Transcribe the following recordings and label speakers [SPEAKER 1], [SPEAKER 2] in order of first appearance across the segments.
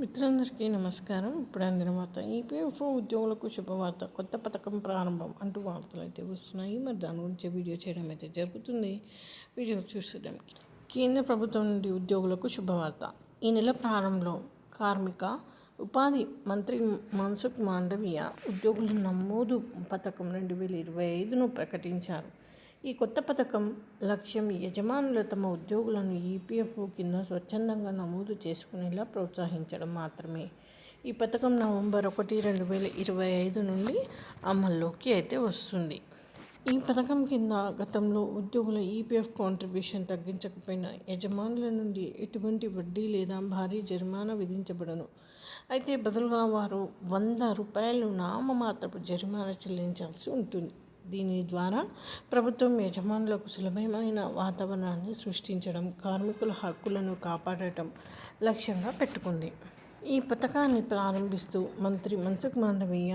[SPEAKER 1] మిత్రులందరికీ నమస్కారం. ఇప్పుడు అందిన వార్త ఈపీఎఫ్ఓ ఉద్యోగులకు శుభవార్త కొత్త పథకం ప్రారంభం అంటూ వార్తలు అయితే వస్తున్నాయి. మరి దాని గురించి వీడియో చేయడం అయితే జరుగుతుంది. వీడియో చూసేద్దాం. కేంద్ర ప్రభుత్వం నుండి ఉద్యోగులకు శుభవార్త. ఈ నెల ప్రారంభంలో కార్మిక ఉపాధి మంత్రి మన్సుఖ్ మాండవీయ ఉద్యోగుల నమోదు పథకం రెండు వేల ఇరవై ఐదును ప్రకటించారు. ఈ కొత్త పథకం లక్ష్యం యజమానులు తమ ఉద్యోగులను ఈపీఎఫ్ఓ కింద స్వచ్ఛందంగా నమోదు చేసుకునేలా ప్రోత్సహించడం మాత్రమే. ఈ పథకం నవంబర్ ఒకటి రెండు వేల ఇరవై ఐదు నుండి అమల్లోకి అయితే వస్తుంది. ఈ పథకం కింద గతంలో ఉద్యోగుల ఈపీఎఫ్ కాంట్రిబ్యూషన్ తగ్గించకపోయినా యజమానుల నుండి ఎటువంటి వడ్డీ లేదా భారీ జరిమానా విధించబడను. అయితే బదులుగా వారు వంద రూపాయలు నామమాత్రపు జరిమానా చెల్లించాల్సి ఉంటుంది. దీని ద్వారా ప్రభుత్వం యజమానులకు సులభమైన వాతావరణాన్ని సృష్టించడం కార్మికుల హక్కులను కాపాడటం లక్ష్యంగా పెట్టుకుంది. ఈ పథకాన్ని ప్రారంభిస్తూ మంత్రి మన్సుఖ్ మాండవీయ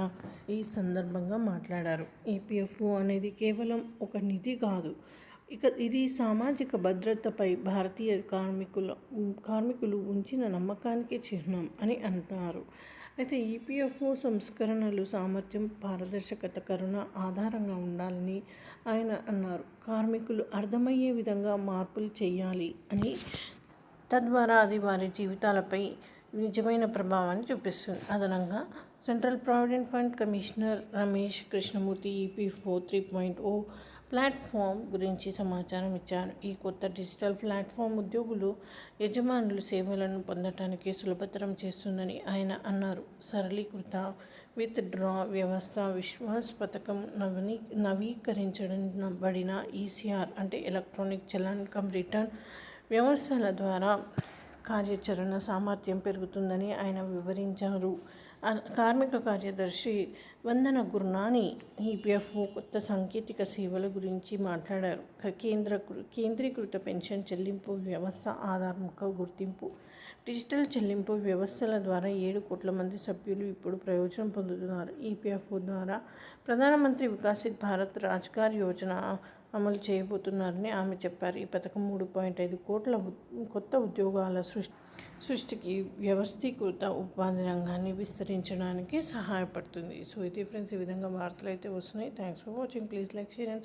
[SPEAKER 1] ఈ సందర్భంగా మాట్లాడారు. ఈపీఎఫ్ఓ అనేది కేవలం ఒక నిధి కాదు ఇక ఇది సామాజిక భద్రతపై భారతీయ కార్మికుల కార్మికులు ఉంచిన నమ్మకానికి చిహ్నం అని అంటున్నారు. అయితే ఈపీఎఫ్ఓ సంస్కరణలు సామర్థ్యం పారదర్శకత కరుణ ఆధారంగా ఉండాలని ఆయన అన్నారు. కార్మికులు అర్థమయ్యే విధంగా మార్పులు చేయాలి అని తద్వారా అది వారి జీవితాలపై నిజమైన ప్రభావాన్ని చూపిస్తుంది. అదనంగా central provident fund commissioner Ramesh Krishnamurthy EPFO three point O platform గురించి సమాచారం ఇచ్చారు. ఈ కొత్త డిజిటల్ ప్లాట్ఫామ్ ఉద్యోగులు యజమానులు సేవలను పొందటానికి సులభతరం చేస్తుందని ఆయన అన్నారు. సరళీకృత విత్ డ్రా వ్యవస్థ విశ్వాస్ పథకం నవనీ నవీకరించబడిన ఈసీఆర్ అంటే ఎలక్ట్రానిక్ చలాన్ కమ్ రిటర్న్ వ్యవస్థల ద్వారా కార్యాచరణ సామర్థ్యం పెరుగుతుందని ఆయన వివరించారు. కార్మిక కార్యదర్శి వందన గుర్నాని ఈపీఎఫ్ఓ కొత్త సాంకేతిక సేవల గురించి మాట్లాడారు. కేంద్ర కేంద్రీకృత పెన్షన్ చెల్లింపు వ్యవస్థ ఆధార్ముఖ గుర్తింపు. డిజిటల్ చెల్లింపు వ్యవస్థల ద్వారా ఏడు కోట్ల మంది సభ్యులు ఇప్పుడు ప్రయోజనం పొందుతున్నారు. ఈపీఎఫ్ఓ ద్వారా ప్రధానమంత్రి వికాసిత్ భారత్ రాజ్గార్ యోజన అమలు చేయబోతున్నారని ఆమె చెప్పారు. ఈ పథకం మూడు పాయింట్ ఐదు కోట్ల కొత్త ఉద్యోగాల సృష్టి సృష్టికి వ్యవస్థీకృత ఉపాధి రంగాన్ని విస్తరించడానికి సహాయపడుతుంది. సో ఇది ఫ్రెండ్స్ ఈ విధంగా వార్తలు అయితే వస్తున్నాయి. Thanks for watching please like share and